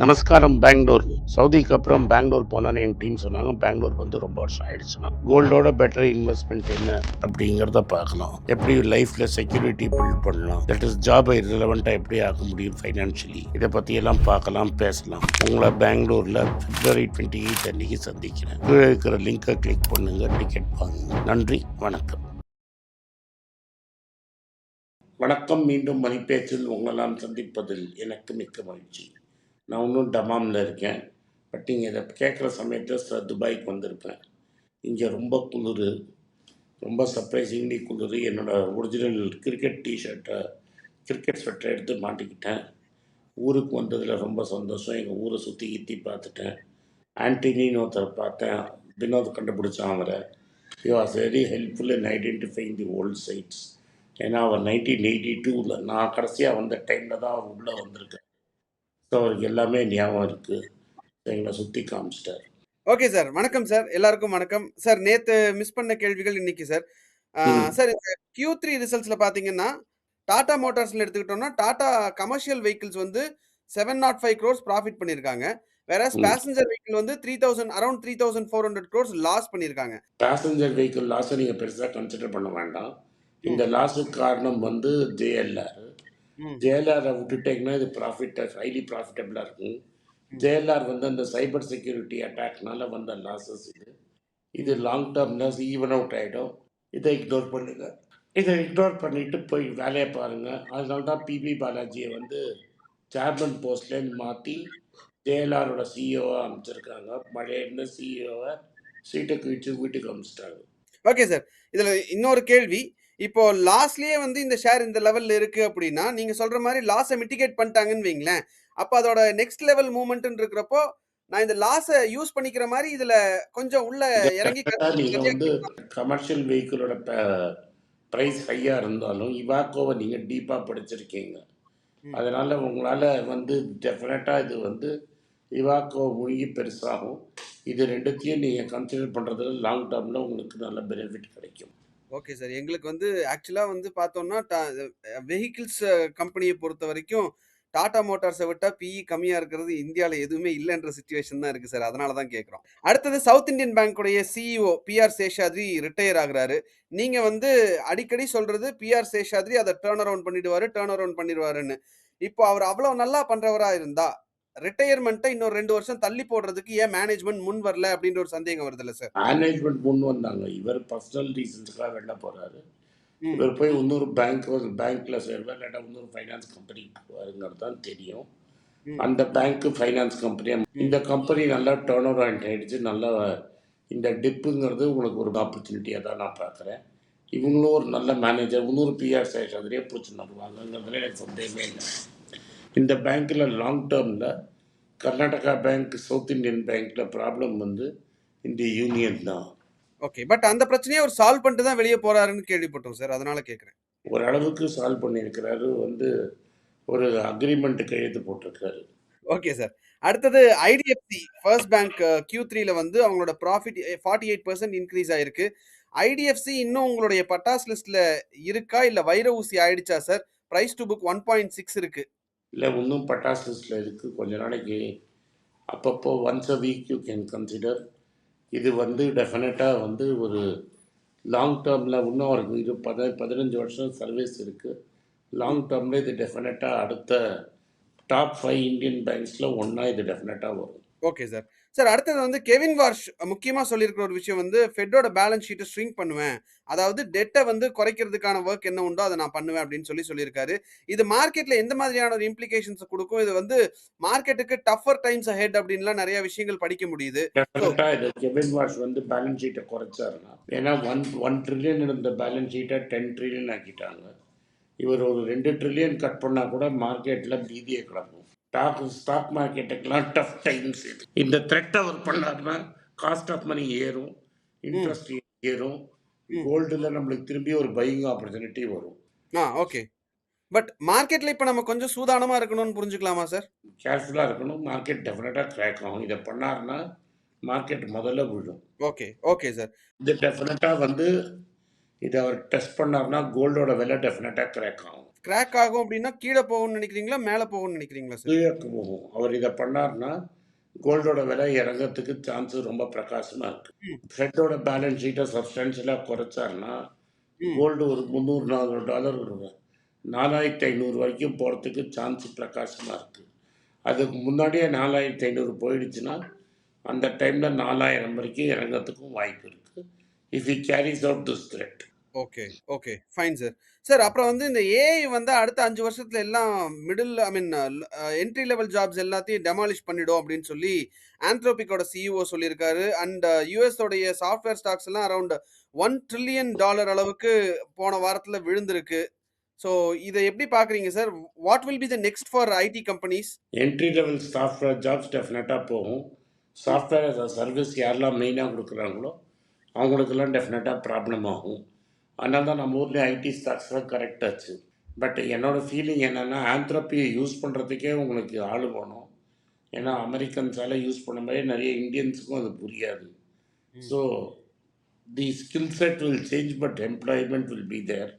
நமஸ்காரம் பெங்களூர். சவுதிக்கு அப்புறம் பெங்களூர் போனான்னு என் டீம் சொன்னாங்க. பெங்களூர் வந்து ரொம்ப வருஷம் ஆயிடுச்சுன்னா. கோல்டோட பெட்டர் இன்வெஸ்ட்மெண்ட் என்ன அப்படிங்கிறத பார்க்கலாம். எப்படி லைஃப்ல செக்யூரிட்டி பில்ட் பண்ணலாம். தட் இஸ் ஜாபை ரிலவெண்ட்டாக எப்படி ஆக முடியும் ஃபைனான்ஷியலி இதை பற்றி எல்லாம் பார்க்கலாம் பேசலாம். உங்களை பெங்களூரில் பிப்ரவரி டுவெண்ட்டி எயிட் அன்னைக்கு சந்திக்கிறேன். கீழே இருக்கிற லிங்கை கிளிக் பண்ணுங்க டிக்கெட் வாங்குங்க. நன்றி வணக்கம். வணக்கம் மீண்டும் மணிப்பேச்சில் உங்களெல்லாம் சந்திப்பதில் எனக்கு மிக்க மகிழ்ச்சி. நான் இன்னும் டமாமில் இருக்கேன். பட் நீங்கள் இதை கேட்குற சமயத்தில் ச துபாய்க்கு வந்திருப்பேன். இங்கே ரொம்ப குளிர். ரொம்ப சர்ப்ரைசிங்லி குளிர். என்னோடய ஒரிஜினல் கிரிக்கெட் டிஷர்ட்டை கிரிக்கெட் ஸ்வெட்டரை எடுத்து மாட்டிக்கிட்டேன். ஊருக்கு வந்ததில் ரொம்ப சந்தோஷம். எங்கள் ஊரை சுற்றி கித்தி பார்த்துட்டேன். ஆன்டினின்னு ஒருத்தர் பார்த்தேன். வினோத் கண்டுபிடிச்சான் அவரை. You was very helpful in identifying the old sites ஏன்னா அவர் நைன்டீன் எயிட்டி டூவில் நான் கடைசியாக வந்த டைமில் தான் அவர் உள்ளே வந்திருக்கேன் ஸோ அவருக்கு எல்லாமே ஞாபகம் இருக்குது எங்களை சுற்றி காமிச்சிட்டார். ஓகே சார் வணக்கம் சார் எல்லாருக்கும் வணக்கம். சார் நேத்து மிஸ் பண்ண கேள்விகள் இன்னைக்கு சார். சார் இந்த கியூ த்ரீ ரிசல்ட்ஸ்ல பாத்தீங்கன்னா டாடா மோட்டார்ஸ்ல எடுத்துக்கிட்டோம்னா டாடா கமர்ஷியல் வெஹிக்கிள்ஸ் வந்து seven not five crores profit பண்ணியிருக்காங்க. வேற. பேசஞ்சர் வெஹிக்கிள் வந்து three thousand around three thousand four hundred crores loss பண்ணியிருக்காங்க. பேசஞ்சர் வெஹிக்கிள் லாஸை நீங்கள் பெருசாக கன்சிடர் பண்ண வேண்டாம். இந்த லாஸுக்கு காரணம் வந்து ஜேஎல்ஆர். ஜேஎல்ஆரை விட்டுட்டீங்கன்னா இது ப்ராஃபிட் ஹைலி ப்ராஃபிட்டபிளாக இருக்கும். ஜேஎல்ஆர் வந்து அந்த சைபர் செக்யூரிட்டி அட்டாக்னால வந்த லாஸஸ் இது. இது லாங் டேர்ம்ல ஈவன் அவுட் ஆகிடும் இதை இக்னோர் பண்ணுங்க. இதை இக்னோர் பண்ணிட்டு போய் வேலையை பாருங்க. அதனால தான் பிபி பாலாஜியை வந்து சேர்மன் போஸ்ட்லேருந்து மாற்றி ஜேஎல்ஆரோட சிஇஓவை அமைச்சிருக்காங்க. பழைய இருந்த சிஇஓவை சீட்டுக்கு வச்சு வீட்டுக்கு அனுப்பிச்சிட்டாங்க. ஓகே சார் இதுல இன்னொரு கேள்வி. இப்போ லாஸ்லயே வந்து இந்த ஷேர் இந்த லெவல்ல இருக்கு அப்படின்னா நீங்க சொல்ற மாதிரி லாஸை மிட்டிகேட் பண்ணிட்டாங்கன்னு வைங்களேன். அப்ப அதோட நெக்ஸ்ட் லெவல் மூவ்மெண்ட் இருக்கிறப்போ நான் இந்த லாஸை யூஸ் பண்ணிக்கிற மாதிரி இதுல கொஞ்சம் உள்ள இறங்கி வந்து கமர்ஷியல் வெஹிக்கிளோட ப்ரைஸ் ஹையாக இருந்தாலும் இவாக்கோவை நீங்கள் டீப்பாக படிச்சிருக்கீங்க. அதனால் உங்களால் வந்து டெஃபினட்டாக இது வந்து இவாக்கோ மூழ்கி பெருசாகும். இது ரெண்டுத்தையும் நீங்கள் கன்சிடர் பண்ணுறதுல லாங் டேர்மில் உங்களுக்கு நல்ல பெனிஃபிட் கிடைக்கும். Okay sir. எங்களுக்கு வந்து ஆக்சுவலா வந்து பார்த்தோம்னா வெஹிக்கிள்ஸ் கம்பெனியை பொறுத்த வரைக்கும் டாடா மோட்டார்ஸை விட்டா பிஇ கம்மியா இருக்கிறது இந்தியாவில் எதுவுமே இல்லைன்ற சுச்சுவேஷன் தான் இருக்கு சார். அதனால தான் கேட்குறோம். அடுத்தது சவுத் இந்தியன் பேங்க்குடைய சிஇஓ பிஆர் சேஷாத்ரி ரிட்டையர் ஆகுறாரு. நீங்க வந்து அடிக்கடி சொல்றது பிஆர் சேஷாத்ரி அதை டேர்ன் அரவுண்ட் பண்ணிடுவாரு டேர்ன் அரவுண்ட் பண்ணிடுவாருன்னு. இப்போ அவர் அவ்வளவு நல்லா பண்றவரா இருந்தா ரிட்டையர்மெண்ட்டை இன்னொரு ரெண்டு வருஷம் தள்ளி போடுறதுக்கு ஏன் மேனேஜ்மெண்ட் முன் வரல அப்படின்ற ஒரு சந்தேகம் வருதுல்ல சார் மேனேஜ்மெண்ட் முன் வந்தாங்க. இவர் பர்சனல் ரீசன்ஸுக்காக வெளில போகிறாரு ம். இவர் போய் இன்னொரு பேங்க் ஒரு பேங்க்கில் சேருவார். இல்லாட்டா இன்னொரு ஃபைனான்ஸ் கம்பெனிக்கு போவாருங்கிறது தான் தெரியும். அந்த பேங்க்கு ஃபைனான்ஸ் கம்பெனி இந்த கம்பெனி நல்லா டேர்ன் ஓவர் ஆகிடுச்சு நல்லா இந்த டிப்புங்கிறது உங்களுக்கு ஒரு ஆப்பர்ச்சுனிட்டியாக தான் நான் பார்க்குறேன். இவங்களும் ஒரு நல்ல மேனேஜர் இன்னொரு பிஆர் சேஷாதிரியே பிடிச்சி வருவாங்கங்கிறதுல எனக்கு சந்தேகமே இல்லை. இந்த பேங்க்கில் லாங் டேர்மில் கர்நாடகா பேங்க் சவுத் இந்தியன் பேங்க்கில் ப்ராப்ளம் வந்து இந்த யூனியன் தான். ஓகே பட் அந்த பிரச்சனையை அவர் சால்வ் பண்ணிட்டு தான் வெளியே போறாருன்னு கேள்விப்பட்டோம் சார் அதனால கேட்குறேன் ஓரளவுக்கு சால்வ் பண்ணியிருக்கிறாரு வந்து ஒரு அக்ரிமெண்ட் கையெழுத்து போட்டிருக்காரு. ஓகே சார் அடுத்தது ஐடிஎஃப்சி ஃபர்ஸ்ட் பேங்க் கியூ த்ரீல வந்து அவங்களோட profit forty eight percent increase ஆயிருக்கு. ஐடிஎஃப்சி இன்னும் உங்களுடைய பட்டாஸ் லிஸ்ட்ல இருக்கா? இல்ல வைர ஊசி ஆயிடுச்சா sir price to book one point six இருக்கு. இல்லை இன்னும் பட்டாஸ் லிஸ்ட்டில் இருக்குது கொஞ்ச நாளைக்கு அப்பப்போ once a week you can consider இது வந்து டெஃபினட்டாக வந்து ஒரு லாங் டேர்மில் இன்னும் ஒரு இது பத பதினஞ்சு வருஷம் சர்வீஸ் இருக்குது லாங் டேர்மில் இது டெஃபினட்டாக அடுத்த டாப் ஃபைவ் இந்தியன் பேங்க்ஸில் ஒன்றா இது டெஃபினட்டாக வரும். ஓகே சார் சார் அடுத்தது வந்து கெவின் வார்ஷ் முக்கியமாக சொல்லியிருக்கிற ஒரு விஷயம் வந்து ஃபெட்டோட பேலன்ஸ் ஷீட்டை ஸ்ட்ரிங் பண்ணுவேன். அதாவது டெட்டை வந்து குறைக்கிறதுக்கான ஒர்க் என்ன உண்டோ அதை நான் பண்ணுவேன் அப்படின்னு சொல்லி சொல்லியிருக்காரு. இது மார்க்கெட்டில் எந்த மாதிரியான ஒரு இம்ப்ளிகேஷன்ஸ் கொடுக்கும்? இது வந்து மார்க்கெட்டுக்கு டஃபர் டைம்ஸ் ஹெட் அப்படின்லாம் நிறைய விஷயங்கள் படிக்க முடியுது. கெவின் வாஷ் வந்து பேலன்ஸ் ஷீட்டை குறைச்சாருன்னா ஏன்னா ஒன் ஒன் ட்ரில்லியன் இருந்த பேலன்ஸ் ஷீட்டை டென் ட்ரில்லியன் ஆக்கிட்டாங்க. இவர் ஒரு ரெண்டு ட்ரில்லியன் கட் பண்ணால் கூட மார்க்கெட்டில் பீதியை கிளம்பும் ஸ்டாக் ஸ்டாக் மார்க்கெட்டுக்கெல்லாம் டஃப் டைம்ஸ் இது. இந்த த்ரெட் அவர் பண்ணாருன்னா காஸ்ட் ஆஃப் மணி ஏறும் இன்ட்ரெஸ்ட் ஏறும். கோல்டில் நம்மளுக்கு திரும்பி ஒரு பையிங் ஆப்பர்ச்சுனிட்டி வரும். ஆ ஓகே பட் மார்க்கெட்ல இப்போ நம்ம கொஞ்சம் சூதானமா இருக்கணும்னு புரிஞ்சுக்கலாமா சார் கேர்ஃபுல்லாக இருக்கணும். மார்க்கெட் டெஃபினட்டாக கிராக் ஆகும். இதை பண்ணாருன்னா மார்க்கெட் முதல்ல விழும். ஓகே ஓகே சார் இது டெஃபினட்டாக வந்து இதை அவர் டெஸ்ட் பண்ணார்னா கோல்டோட விலை டெஃபினட்டாக கிராக் ஆகும். கிராக் ஆகும் அப்படின்னா கீழே போகும்னு நினைக்கிறீங்களா? மேலே போகும்னு நினைக்கிறீங்களா சார் போகும். அவர் இதை பண்ணார்னா கோல்டோட விலை இறங்கறதுக்கு சான்ஸ் ரொம்ப பிரகாசமாக இருக்குது ம். ஃபெட்டோட பேலன்ஸ் ஷீட்டை சப்ஸ்டான்ஷியலாக குறைச்சாருன்னா கோல்டு ஒரு முந்நூறு நானூறு டாலர் வருவேன் நாலாயிரத்தி ஐநூறு வரைக்கும் போகிறதுக்கு சான்ஸ் பிரகாசமாக இருக்குது அதுக்கு முன்னாடியே நாலாயிரத்தி ஐநூறு போயிடுச்சுன்னா அந்த டைமில் நாலாயிரம் வரைக்கும் இறங்கறதுக்கும் வாய்ப்பு இருக்குது if he carries out this threat okay okay. Fine sir. Sir அப்புறம் வந்து இந்த ஏஐ வந்து அடுத்த அஞ்சு வருஷத்துல எல்லாம் middle I mean entry level jobs எல்லாத்தையும் டெமாலிஷ் பண்ணிடும் அப்படின்னு சொல்லி ஆந்த்ரோபிக்கோட சிஇஓ சொல்லியிருக்காரு. அண்ட் யூஎஸோடைய சாஃப்ட்வேர் ஸ்டாக்ஸ் எல்லாம் அரௌண்ட் ஒன் ட்ரில்லியன் டாலர் அளவுக்கு போன வாரத்தில் விழுந்திருக்கு. ஸோ இதை எப்படி பார்க்குறீங்க sir? What will be the next for IT companies entry level software jobs டெஃபினட்டாக போகும். சாஃப்ட்வேர் சர்வீஸ் யாரெல்லாம் மெயினாக கொடுக்குறாங்களோ அவங்களுக்கெல்லாம் டெஃபினட்டாக ப்ராப்ளம் ஆகும். அதனால தான் நம்ம ஊர்லேயே ஐடி ஸ்டாக்ஸ்லாம் கரெக்ட் ஆச்சு. பட் என்னோடய ஃபீலிங் என்னென்னா ஆந்த்ரோப்பியை யூஸ் பண்ணுறதுக்கே உங்களுக்கு ஆள் வேணும். ஏன்னா அமெரிக்கன்ஸால் யூஸ் பண்ண மாதிரி நிறைய இந்தியன்ஸுக்கும் அது புரியாது. So the skill set will change but employment will be there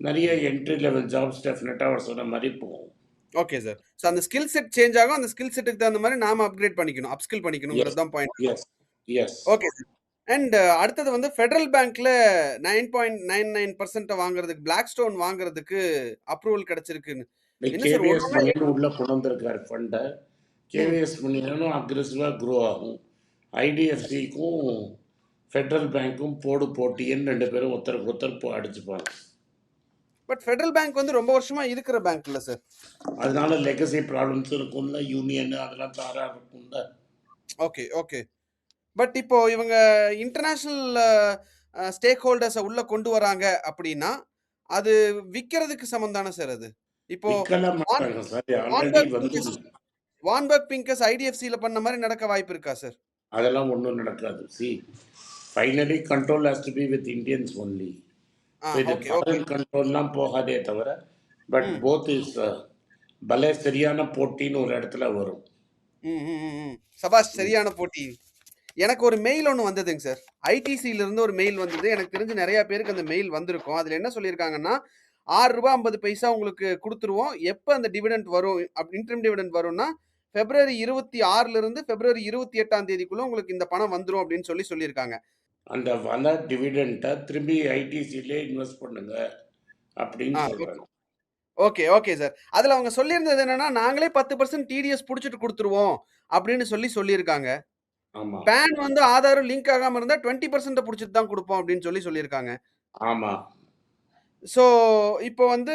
நிறைய என்ட்ரி லெவல் ஜாப்ஸ் டெஃபினட்டாக அவர் சொன்ன மாதிரி போகும். ஓகே சார் ஸோ அந்த ஸ்கில் செட் சேஞ்ச் ஆகும். அந்த ஸ்கில் செட்டுக்கு தகுந்த மாதிரி நாம அப்கிரேட் பண்ணிக்கணும். அப்ஸ்கில் பண்ணிக்கணுங்கிறது தான் point yes yes okay sir and அடுத்தது வந்து ஃபெடரல் பேங்க்ல nine point nine nine percent வாங்குறதுக்கு பிளாக் ஸ்டோன் வாங்குறதுக்கு அப்ரூவல் கிடைச்சிருக்குன்னு. உள்ள கொண்டு வந்திருக்காரு ஃபண்டை கேவிஎஸ் மணியனும் அக்ரெசிவாக க்ரோ ஆகும். ஐடிஎஃப்சிக்கும் ஃபெட்ரல் பேங்க்கும் போடு போட்டின்னு ரெண்டு பேரும் ஒருத்தருக்கு ஒருத்தர் போ அடிச்சுப்பாங்க. பட் ஃபெடரல் பேங்க் வந்து ரொம்ப வருஷமா இருக்கிற பேங்க் இல்ல சார் அதனால லெகசி ப்ராப்ளம்ஸ் இருக்கும்ல யூனியன் அதெல்லாம் தாரா இருக்கும்ல. ஓகே ஓகே பட் இப்போ இவங்க இன்டர்நேஷனல் ஸ்டேக் ஹோல்டர்ஸை உள்ள கொண்டு வராங்க அப்படின்னா அது விற்கிறதுக்கு சமம் தானே சார் அது? இப்போ வான்பர்க் பிங்கஸ் ஐடிஎஃப்சியில் பண்ண மாதிரி நடக்க வாய்ப்பு இருக்கா சார் அதெல்லாம் ஒன்றும் நடக்காது. See finally control has to be with Indians only இது ஃபாரின் கண்ட்ரோல்லாம் போகாதே தவிர பட் போத் இஸ் பலே சரியான போட்டின்னு ஒரு இடத்துல வரும். சபாஷ் சரியான போட்டி. எனக்கு ஒரு மெயில் ஒன்று வந்ததுங்க சார் ஐடிசியில இருந்து ஒரு மெயில் வந்தது. எனக்கு தெரிஞ்சு நிறைய பேருக்கு அந்த மெயில் வந்திருக்கும். அதில் என்ன சொல்லியிருக்காங்கன்னா ஆறு ரூபாய் ஐம்பது பைசா உங்களுக்கு கொடுத்துருவோம். எப்போ அந்த டிவிடெண்ட் வரும்? இன்ட்ரம் டிவிடெண்ட் வரும்னா பிப்ரவரி இருபத்தி ஆறுல இருந்து பிப்ரவரி இருபத்தி எட்டாம் தேதிக்குள்ள உங்களுக்கு இந்த பணம் வந்துரும் அப்படின்னு சொல்லி சொல்லியிருக்காங்க. அந்த வந்த டிவிடெண்ட்டை திரும்பி ஐடிசிலே இன்வெஸ்ட் பண்ணுங்க அப்படின்னு சொல்கிறாங்க ஓகே. ஓகே சார் அதில் அவங்க சொல்லியிருந்தது என்னன்னா நாங்களே பத்து பர்சன்ட் டிடிஎஸ் பிடிச்சிட்டு கொடுத்துருவோம் அப்படின்னு சொல்லி சொல்லியிருக்காங்க. பேன் வந்து ஆதாரம் லிங்க் ஆகாம இருந்தா டுவெண்ட்டி பர்சன்ட் பிடிச்சிட்டு தான் கொடுப்போம் அப்படின்னு சொல்லி சொல்லியிருக்காங்க. ஆமாம் ஸோ இப்போ வந்து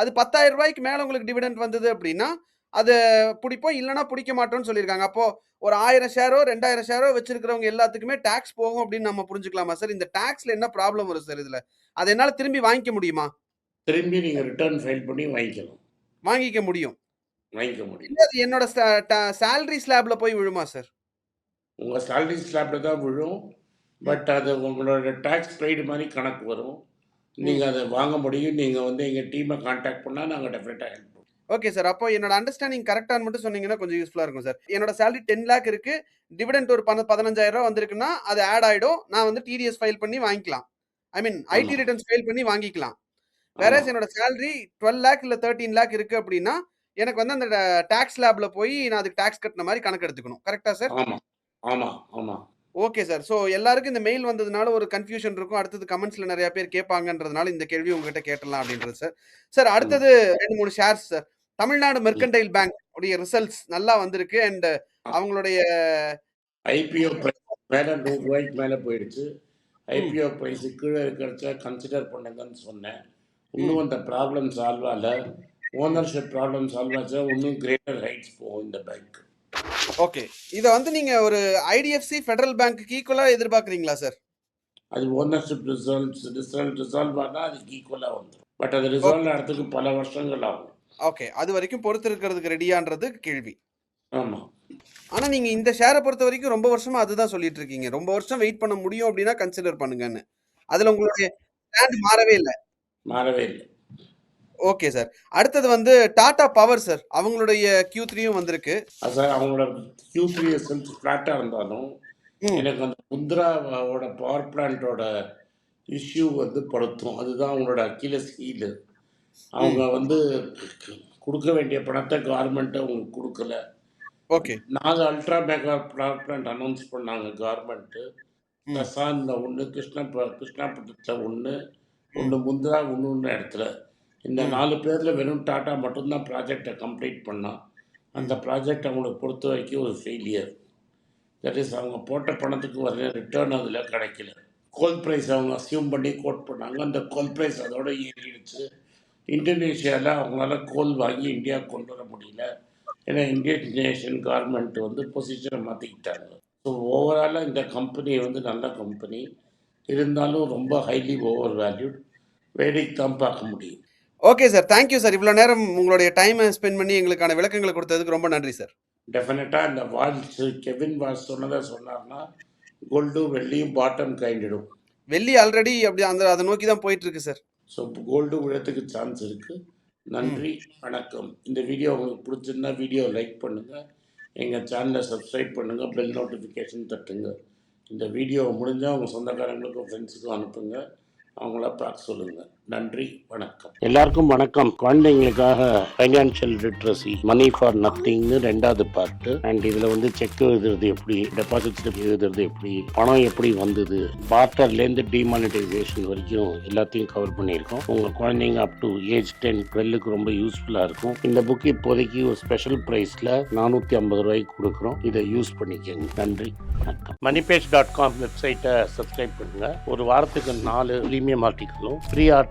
அது பத்தாயிரம் ரூபாய்க்கு மேலே உங்களுக்கு டிவிடெண்ட் வந்தது அப்படின்னா அதை பிடிப்போம் இல்லைன்னா பிடிக்க மாட்டோம்னு சொல்லியிருக்காங்க. அப்போ ஒரு ஆயிரம் ஷேரோ ரெண்டாயிரம் ஷேரோ வச்சிருக்கிறவங்க எல்லாத்துக்குமே டாக்ஸ் போகும் அப்படின்னு நம்ம புரிஞ்சுக்கலாமா? சார் இந்த டாக்ஸ்ல என்ன ப்ராப்ளம் வரும் சார் இதுல? அதை என்னால் திரும்பி வாங்கிக்க முடியுமா? திரும்பி நீங்கள் ரிட்டர்ன் ஃபைல் பண்ணி வாங்கிக்கலாம் வாங்கிக்க முடியும். வாங்கிக்க முடியும். இல்லை அது என்னோட சேலரி ஸ்லாப்ல போய் விழுமா சார் உங்கள் சேலரி ஸ்லாப்பில் தான் விழும். பட் அது உங்களோட டேக்ஸ் பெய்டு மாதிரி கணக்கு வரும். நீங்கள் அதை வாங்க முடியும். நீங்கள் வந்து எங்கள் டீமை காண்டாக்ட் பண்ணால் நாங்கள் டெஃபினட்டாக ஹெல்ப் ஓகே சார் அப்போ என்னோட அண்டர்ஸ்டாண்டிங் கரெக்டானு மட்டும் சொன்னீங்கன்னா கொஞ்சம் யூஸ்ஃபுல்லாக இருக்கும் சார் என்னோட சேலரி டென் லேக் இருக்கு. டிவிடெண்ட் ஒரு பண பதினஞ்சாயிரம் ரூபா வந்திருக்குன்னா அது ஆட் ஆயிடும். நான் வந்து டிடிஎஸ் ஃபைல் பண்ணி வாங்கிக்கலாம். I mean IT returns file பண்ணி வாங்கிக்கலாம். வேற என்னோட சேலரி டுவெல் லேக் இல்லை தேர்ட்டீன் லேக் இருக்கு அப்படின்னா எனக்கு வந்து அந்த டாக்ஸ் லேப்ல போய் நான் அதுக்கு டாக்ஸ் கட்டின மாதிரி கணக்கு எடுத்துக்கணும். கரெக்டா சார் ஆமாம் ஆமாம் ஓகே சார். ஸோ எல்லாருக்கும் இந்த மெயில் வந்ததுனால ஒரு கன்ஃபியூஷன் இருக்கும். அடுத்தது கமெண்ட்ஸ்ல நிறைய பேர் கேட்பாங்கன்றதுனால இந்த கேள்வி உங்ககிட்ட கேட்டலாம் அப்படின்றது சார். சார் அடுத்தது ரெண்டு மூணு shares sir. Tamil Nadu mercantile bank உடைய ரிசல்ட்ஸ் நல்லா வந்திருக்கு. அண்ட் அவங்களுடைய ஐபிஓ மேலே நூறுரூவாய்க்கு மேலே போயிடுச்சு. ஐபிஓ ப்ரைஸு கீழே இருக்கிறச்ச கன்சிடர் பண்ணுங்கன்னு சொன்னேன். இன்னும் அந்த ப்ராப்ளம் சால்வ் ஆகல. ஓனர்ஷிப் ப்ராப்ளம் சால்வ் ஆச்சா. இன்னும் கிரேட்டர் ஹைட்ஸ் போகும் இந்த பேங்க் ஓகே. இதை வந்து நீங்க ஒரு ஐடிஎஃப்சி ஃபெடரல் பேங்க்கு ஈக்குவலா எதிர்பார்க்குறீங்களா சார் அது ஓனர்ஷிப் ரிசல்ட்ஸ் ரிசல்ட் ரிசால்வ் ஆனால் அதுக்கு ஈக்குவலாக வந்துடும் பட் அது ரிசால்வ் ஆகிறதுக்கு பல வருஷங்கள் ஆகும். ஓகே அது வரைக்கும் பொறுத்து இருக்கிறதுக்கு ரெடியான்றது கேள்வி. ஆமாம் ஆனா நீங்க இந்த ஷேரை பொறுத்த வரைக்கும் ரொம்ப வருஷமா அதுதான் சொல்லிட்டு இருக்கீங்க. ரொம்ப வருஷம் வெயிட் பண்ண முடியும் அப்படின்னா கன்சிடர் பண்ணுங்கன்னு. அதுல உங்களுடைய ஸ்டாண்ட் மாறவே இல்லை. மாறவே இல்லை. ஓகே சார் அடுத்தது வந்து டாடா பவர் சார் அவங்களுடைய கியூ த்ரீயும் வந்திருக்கு. சார் அவங்களோட கியூ த்ரீ ரிசல்ட்ஸ் ஃப்ளாட்டாக இருந்தாலும் எனக்கு அந்த முந்திராவோட பவர் பிளான்ட்டோட இஷ்யூ வந்து படுத்தும். அதுதான் அவங்களோட அக்கிலஸ் ஹீலு அவங்க வந்து கொடுக்க வேண்டிய பணத்தை கவர்மெண்ட்டை அவங்களுக்கு கொடுக்கல. ஓகே நாலு ultra mega power plant announce பண்ணாங்க கவர்மெண்ட்டு. கசானில் ஒன்று கிருஷ்ணா கிருஷ்ணாபுரத்தில் ஒன்று ஒன்று முந்திரா ஒன்று இடத்துல. இந்த. நாலு பேரில் வெறும் டாட்டா மட்டும்தான் ப்ராஜெக்டை கம்ப்ளீட் பண்ணான் அந்த ப்ராஜெக்ட் அவங்களுக்கு பொறுத்த வரைக்கும் ஒரு ஃபெயிலியர் தட் இஸ் அவங்க போட்ட பணத்துக்கு வர ரிட்டர்ன் அதில் கிடைக்கல. கோல் ப்ரைஸ் அவங்க அசியூம் பண்ணி கோட் பண்ணாங்க. அந்த கோல் ப்ரைஸ் அதோட ஏறிடுச்சு. இந்தோனேஷியாவில் அவங்களால கோல் வாங்கி இந்தியா கொண்டு வர முடியல. ஏன்னா இந்தியன் நேஷன் கவர்மெண்ட் வந்து பொசிஷனை மாற்றிக்கிட்டாங்க ஸோ ஓவராலாக இந்த கம்பெனி வந்து நல்ல கம்பெனி இருந்தாலும் ரொம்ப ஹைலி ஓவர் வேல்யூட் வேடிக்கு தான் பார்க்க முடியும். ஓகே சார் தேங்க்யூ சார் இவ்வளோ நேரம் உங்களுடைய டைமை ஸ்பெண்ட் பண்ணி எங்களுக்கான விளக்கங்களை கொடுத்ததுக்கு ரொம்ப நன்றி சார் டெஃபினட்டாக இந்த வால்ஸ் கெவின் வால்ஸ் சொன்னதை சொன்னார்னா கோல்டும் வெள்ளியும் பாட்டம் கைண்டிடும் வெள்ளி ஆல்ரெடி அப்படி அந்த அதை நோக்கி தான் போயிட்டு இருக்கு சார் ஸோ கோல்டு விழத்துக்கு சான்ஸ் இருக்குது நன்றி வணக்கம். இந்த வீடியோ உங்களுக்கு பிடிச்சிருந்தா வீடியோ லைக் பண்ணுங்கள் எங்கள் சேனலை சப்ஸ்கிரைப் பண்ணுங்கள் பெல் நோட்டிஃபிகேஷன் தட்டுங்க. இந்த வீடியோ முடிஞ்சால் உங்கள் சொந்தக்காரங்களுக்கும் ஃப்ரெண்ட்ஸுக்கும் அனுப்புங்க. அவங்கள பார்க்க சொல்லுங்கள் நன்றி வணக்கம். எல்லாருக்கும் வணக்கம். குழந்தைங்களுக்காக ஃபைனான்ஷியல் லிட்ரஸி மணி ஃபார் நத்திங்னு ரெண்டாவது பார்ட்டு அண்ட் இதில் வந்து செக் எழுதுறது எப்படி டெபாசிட் ஸ்லிப் எழுதுறது எப்படி பணம் எப்படி வந்தது பார்ட்டர்லேருந்து டிமானிட்டைசேஷன் வரைக்கும் எல்லாத்தையும் கவர் பண்ணியிருக்கோம். உங்கள் குழந்தைங்க அப் டு ஏஜ் டென் டுவெல்லுக்கு ரொம்ப யூஸ்ஃபுல்லாக இருக்கும். இந்த புக் இப்போதைக்கு ஒரு ஸ்பெஷல் ப்ரைஸில் நானூற்றி ஐம்பது ரூபாய்க்கு கொடுக்குறோம். இதை யூஸ் பண்ணிக்கோங்க. நன்றி வணக்கம். மணிபேஜ் டாட் காம் வெப்சைட்டை சப்ஸ்கிரைப் பண்ணுங்கள் ஒரு வாரத்துக்கு நாலு ப்ரீமியம் ஆர்டிகளும் ஃப்ரீ ஆர்ட்